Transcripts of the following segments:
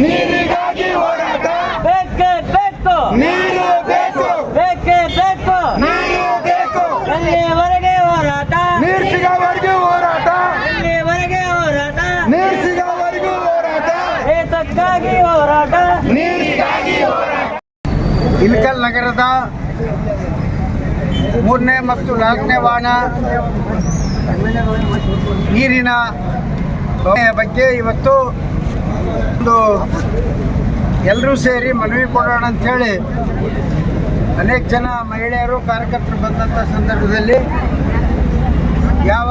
ನೀರಿಗಾಗಿ ಹೋರಾಟ. ಬೇಕೇ ಬೇಕು. ನೀರು ಬೇಕು. ಬೇಕೇ ಬೇಕು. ನೀರು ಬೇಕು. ಇಲ್ಲಿಯವರೆಗೆ ಹೋರಾಟ? ನೀರು ಸಿಗೋವರೆಗೂ ಹೋರಾಟ. ಇಲ್ಲಿಯವರೆಗೆ ಹೋರಾಟ? ನೀರು ಸಿಗೋವರೆಗೂ ಹೋರಾಟ. ಏತಕ್ಕಾಗಿ ಹೋರಾಟ? ನೀರಿಗಾಗಿ ಹೋರಾಟ. ಇಲ್ಕಲ್ ನಗರದ ಮೂರನೇ ಮತ್ತು ನಾಲ್ಕನೇ ವಾಹನ ನೀರಿನ ಬಗ್ಗೆ ಇವತ್ತು ಒಂದು ಎಲ್ಲರೂ ಸೇರಿ ಮನವಿ ಕೊಡೋಣ ಅಂಥೇಳಿ ಅನೇಕ ಜನ ಮಹಿಳೆಯರು, ಕಾರ್ಯಕರ್ತರು ಬಂದಂಥ ಸಂದರ್ಭದಲ್ಲಿ ಯಾವ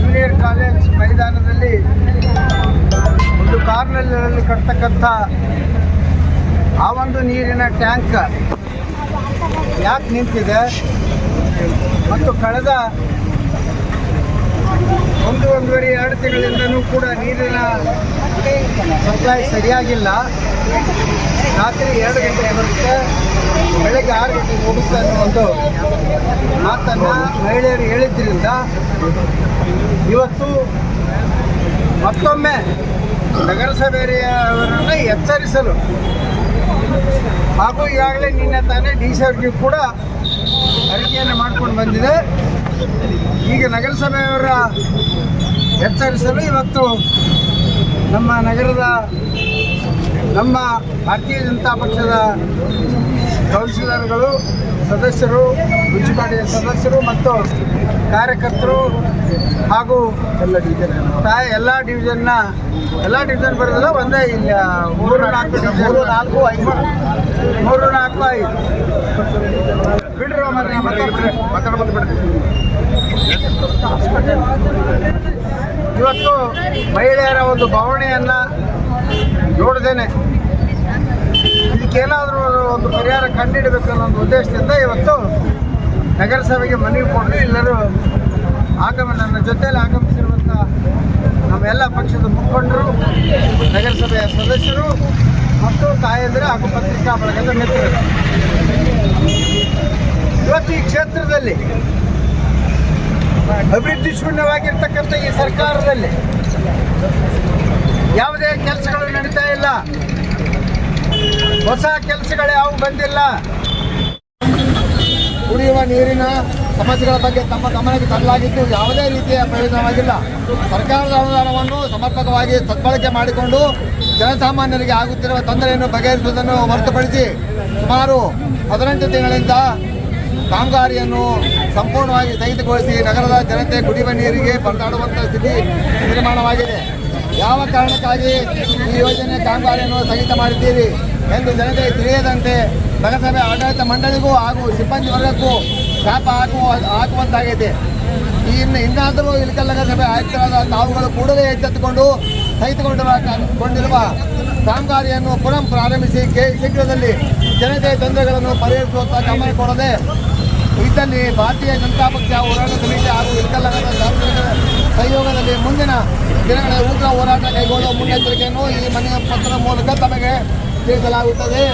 ಜೂನಿಯರ್ ಕಾಲೇಜ್ ಮೈದಾನದಲ್ಲಿ ಒಂದು ಕಾರ್ನಲ್ಲಿ ಕಟ್ತಕ್ಕಂಥ ಆ ಒಂದು ನೀರಿನ ಟ್ಯಾಂಕ್ ಯಾಕೆ ನಿಂತಿದೆ ಮತ್ತು ಕಳೆದ ಒಂದು, ಒಂದೂವರೆ ಎರಡು ಕೂಡ ನೀರಿನ ಸಪ್ಲೈ ಸರಿಯಾಗಿಲ್ಲ. ರಾತ್ರಿ ಎರಡು ಗಂಟೆಗೆ ಬರುತ್ತೆ. ಬೆಳಗ್ಗೆ ಆರು ಗಂಟೆಗೆ ಹೋಗುತ್ತೆ ಅನ್ನೋ ಒಂದು ಮಾತನ್ನು ಮಹಿಳೆಯರು ಹೇಳಿದ್ದರಿಂದ ಇವತ್ತು ಮತ್ತೊಮ್ಮೆ ನಗರಸಭೆಯವರನ್ನು ಎಚ್ಚರಿಸಲು ಹಾಗೂ ಈಗಾಗಲೇ ನಿನ್ನೆ ತಾನೇ ಡಿ ಸಿ ಕೂಡ ಅರಿಕೆಯನ್ನು ಮಾಡ್ಕೊಂಡು ಬಂದಿದೆ. ಈಗ ನಗರಸಭೆಯವರ ಎಚ್ಚರಿಸಲು ಇವತ್ತು ನಮ್ಮ ನಗರದ ನಮ್ಮ ಭಾರತೀಯ ಜನತಾ ಪಕ್ಷದ ಕೌನ್ಸಿಲರ್ಗಳು ಸದಸ್ಯರು ಮುನ್ಸಿಪಾಲಿಟಿಯ ಸದಸ್ಯರು ಮತ್ತು ಕಾರ್ಯಕರ್ತರು ಹಾಗೂ ಎಲ್ಲ ಡಿವಿಷನ್ ಎಲ್ಲ ಡಿವಿಷನ್ನ ಎಲ್ಲ ಡಿವಿಷನ್ ಬರೋದಿಲ್ಲ ಒಂದೇ ಇಲ್ಲಿ ಮೂರು ನಾಲ್ಕು ಮೂರು ನಾಲ್ಕು ಐದು. ಮೂರು ನಾಲ್ಕು ಐದು. ಬಿಡ್ರಿ ಮರ್ರಿ ಮಾತಾಡ್ಬೋದು ಬಿಡ್ರಿ ಇವತ್ತು ಮಹಿಳೆಯರ ಒಂದು ಭಾವನೆಯನ್ನು ನೋಡ್ದೇನೆ ಇದಕ್ಕೇನಾದರೂ ಒಂದು ಪರಿಹಾರ ಕಂಡಿಡಬೇಕು ಅನ್ನೋ ಒಂದು ಉದ್ದೇಶದಿಂದ ಇವತ್ತು ನಗರಸಭೆಗೆ ಮನವಿ ಕೊಡಲು ಎಲ್ಲರೂ ಆಗಮ ನನ್ನ ಜೊತೆಯಲ್ಲಿ ಆಗಮಿಸಿರುವಂಥ ನಮ್ಮೆಲ್ಲ ಪಕ್ಷದ ಮುಖಂಡರು, ನಗರಸಭೆಯ ಸದಸ್ಯರು ಮತ್ತು ತಾಯಂದಿರು ಹಾಗೂ ಪತ್ರಿಕಾ ಬಳಗದ ಮಿತ್ರರು ಇವತ್ತು ಈ ಕ್ಷೇತ್ರದಲ್ಲಿ ಅಭಿವೃದ್ಧಿ ಶೂನ್ಯವಾಗಿರ್ತಕ್ಕಂಥ ಈ ಸರ್ಕಾರದಲ್ಲಿ ಯಾವುದೇ ಕೆಲಸಗಳು ನಡೀತಾ ಇಲ್ಲ. ಹೊಸ ಕೆಲಸಗಳು ಯಾವ ಬಂದಿಲ್ಲ. ಕುಡಿಯುವ ನೀರಿನ ಸಮಸ್ಯೆಗಳ ಬಗ್ಗೆ ತಮ್ಮ ಗಮನಕ್ಕೆ ತರಲಾಗಿದ್ದು ಯಾವುದೇ ರೀತಿಯ ಪ್ರಯೋಜನವಾಗಿಲ್ಲ. ಸರ್ಕಾರದ ಅನುದಾನವನ್ನು ಸಮರ್ಪಕವಾಗಿ ಸದ್ಬಳಕೆ ಮಾಡಿಕೊಂಡು ಜನಸಾಮಾನ್ಯರಿಗೆ ಆಗುತ್ತಿರುವ ತೊಂದರೆಯನ್ನು ಬಗೆಹರಿಸುವುದನ್ನು ಹೊರತುಪಡಿಸಿ ಸುಮಾರು ಹದಿನೆಂಟು ತಿಂಗಳಿಂದ ಕಾಮಗಾರಿಯನ್ನು ಸಂಪೂರ್ಣವಾಗಿ ಸ್ಥಗಿತಗೊಳಿಸಿ ನಗರದ ಜನತೆ ಕುಡಿಯುವ ನೀರಿಗೆ ಪರದಾಡುವಂಥ ಸ್ಥಿತಿ ನಿರ್ಮಾಣವಾಗಿದೆ. ಯಾವ ಕಾರಣಕ್ಕಾಗಿ ಈ ಯೋಜನೆ ಕಾಮಗಾರಿಯನ್ನು ಸ್ಥಗಿತ ಮಾಡಿದ್ದೀರಿ ಎಂದು ಜನತೆ ತಿಳಿಯದಂತೆ ನಗರಸಭೆ ಆಡಳಿತ ಮಂಡಳಿಗೂ ಹಾಗೂ ಸಿಬ್ಬಂದಿ ವರ್ಗಕ್ಕೂ ಶಾಪ ಹಾಕುವ ಹಾಕುವಂತಾಗಿದೆ. ಇನ್ನು ಇನ್ನಾದರೂ ಇಳಕಲ್ ನಗರಸಭೆ ಆಯುಕ್ತರಾದ ತಾವುಗಳು ಕೂಡಲೇ ಎಚ್ಚೆತ್ತುಕೊಂಡು ಸಹಿತಗೊಂಡಿರುವ ಕೊಂಡಿರುವ ಕಾಮಗಾರಿಯನ್ನು ಪುನಃ ಪ್ರಾರಂಭಿಸಿ ಶೀಘ್ರದಲ್ಲಿ ಜನತೆಯ ತೊಂದರೆಗಳನ್ನು ಪರಿಹರಿಸುವಂತ ಗಮನ ಕೊಡದೆ ಇದ್ದಲ್ಲಿ ಭಾರತೀಯ ಜನತಾ ಪಕ್ಷ ಹೋರಾಟ ಸಮಿತಿ ಹಾಗೂ ನಗರದ ಸಾರ್ವಜನಿಕರ ಸಹಯೋಗದಲ್ಲಿ ಮುಂದಿನ ದಿನಗಳ ಉಗ್ರ ಹೋರಾಟ ಕೈಗೊಳ್ಳುವ ಮುನ್ನೆಚ್ಚರಿಕೆಯನ್ನು ಈ ಮನೆಯ ಪತ್ರದ ಮೂಲಕ ತಮಗೆ ತಿಳಿಸಲಾಗುತ್ತದೆ.